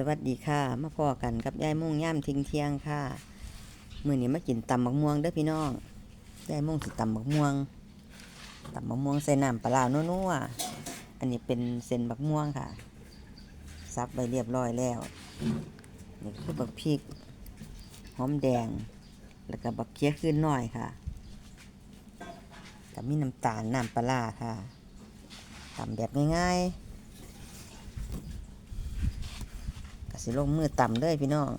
สวัสดีค่ะ มาพอกันกับยายมุ่งย่ามทิ้งเที่ยงค่ะมื้อนี้มากินตำบักม่วงเด้อพี่น้องยายมุ่งสิตำบักม่วงตำบักม่วงใส่น้ำปลาร้านัวๆอันนี้เป็นเส้นบักม่วงค่ะ ซับไปเรียบร้อยแล้วนี่คือบักพริกหอมแดง แล้วก็บักเคี้ยขึ้นหน่อยค่ะแต่มีน้ำตาลน้ำปลาค่ะตำแบบง่ายๆ ก็ สิลงมือต่ำเลยพี่น้อง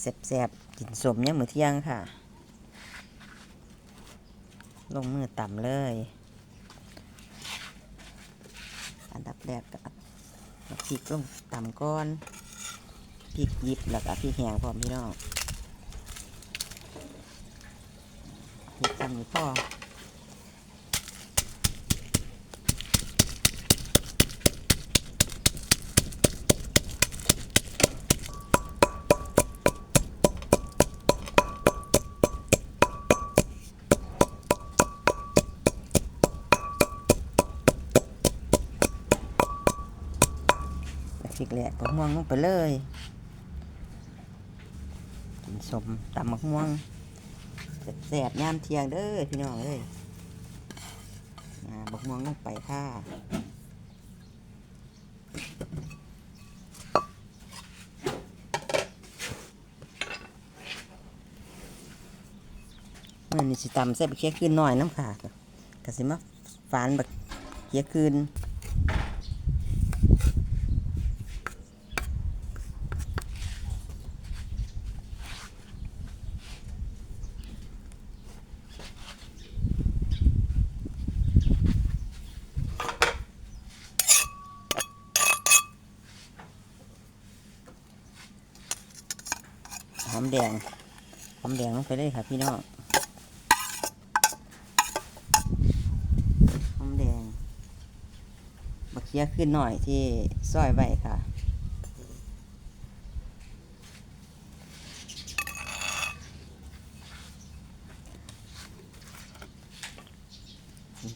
แสบๆกินสมเนี่ยมมือเที่ยงค่ะ ลงมือต่ำเลย อันดับแรกก็พริกลงต่ำก้อนพริกยิบแล้วก็พริกแห้งพร้อมพี่น้องพริกต่ำนี่พ่อ ริกแหลกมะม่วงลงไปเลยกินสมตำมะม่วงแสบๆยามเที่ยงเด้อพี่น้องเอ้ยบักม่วงลงไปค่ะเมื่อนี้สิตำใส่บะเคี้ยคืนหน่อยน้ำค่ะกสิมาฝานบะเคี้ยคืน อมแดง หอมแดงลงไปเลยค่ะพี่น้อง หอมแดงบักเคี้ยขึ้นหน่อยที่ซอยไว้ค่ะ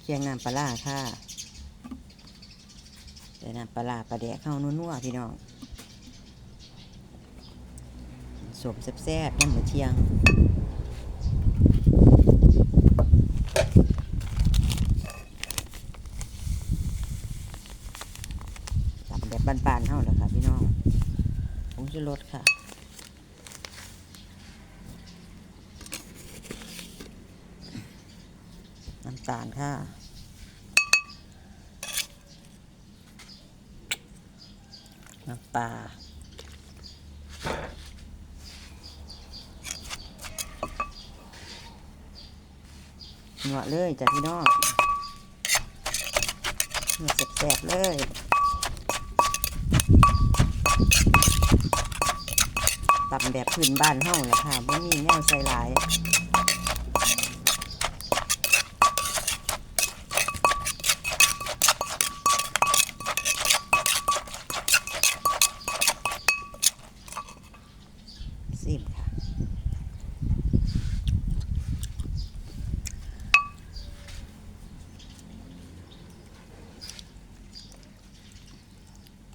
เคียงน้ำปลาร้าค่ะใส่น้ำปลาร้าปลาแดกเข้านัวๆพี่น้อง สมแซ่บๆน้ำมือเที่ยงตำแบบบานๆเท่าแหละค่ะพี่น้องผงชูรสค่ะน้ำตาลค่ะน้ำปลา หนวดเลยจากพี่น้องหนวแสบๆเลยตำแบบพื้นบ้านเฮาแหละค่ะบ่มีแนวใส่หลาย สิบค่ะ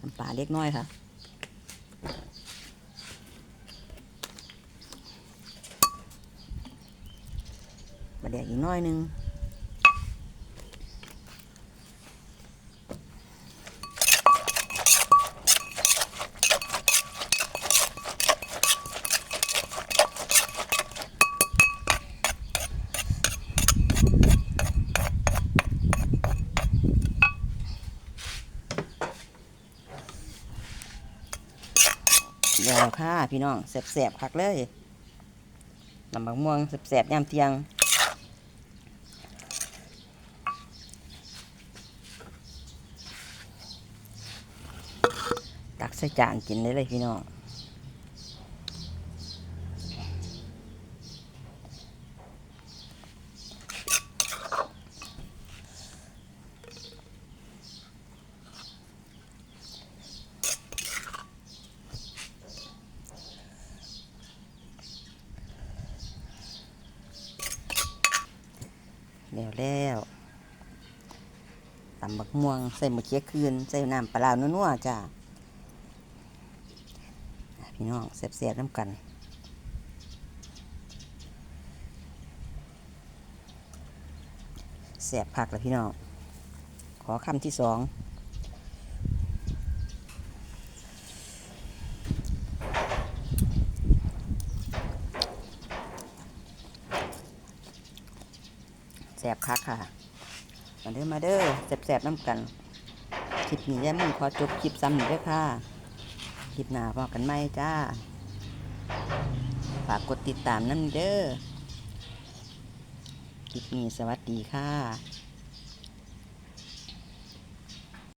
น้ำปลา เล็กน้อยค่ะ บะแดกอีกน้อยหนึง วค่ะ พี่น้องแสบๆคักเลยลำบักม่วงแสบๆยามเที่ยงตักใส่จานกินได้เลยพี่น้อง แล้วแล้วตำบักม่วงใส่มะเขือคืนใส่น้ำปลาลานัวๆจ้าพี่น้องเสียบๆน้ำกันแสบผักแล้วพี่น้อง ขอคำที่สอง แสบคักค่ะมาเด้อมาเด้อแสบๆน้ำกันคลิปนี้ย่ามึงขอจบคลิปซ้ำหนึ่งเด้อค่ะคลิปหน้าพอกันไหมจ้า ฝากกดติดตามนั่นเด้อคลิปนี้สวัสดีค่ะ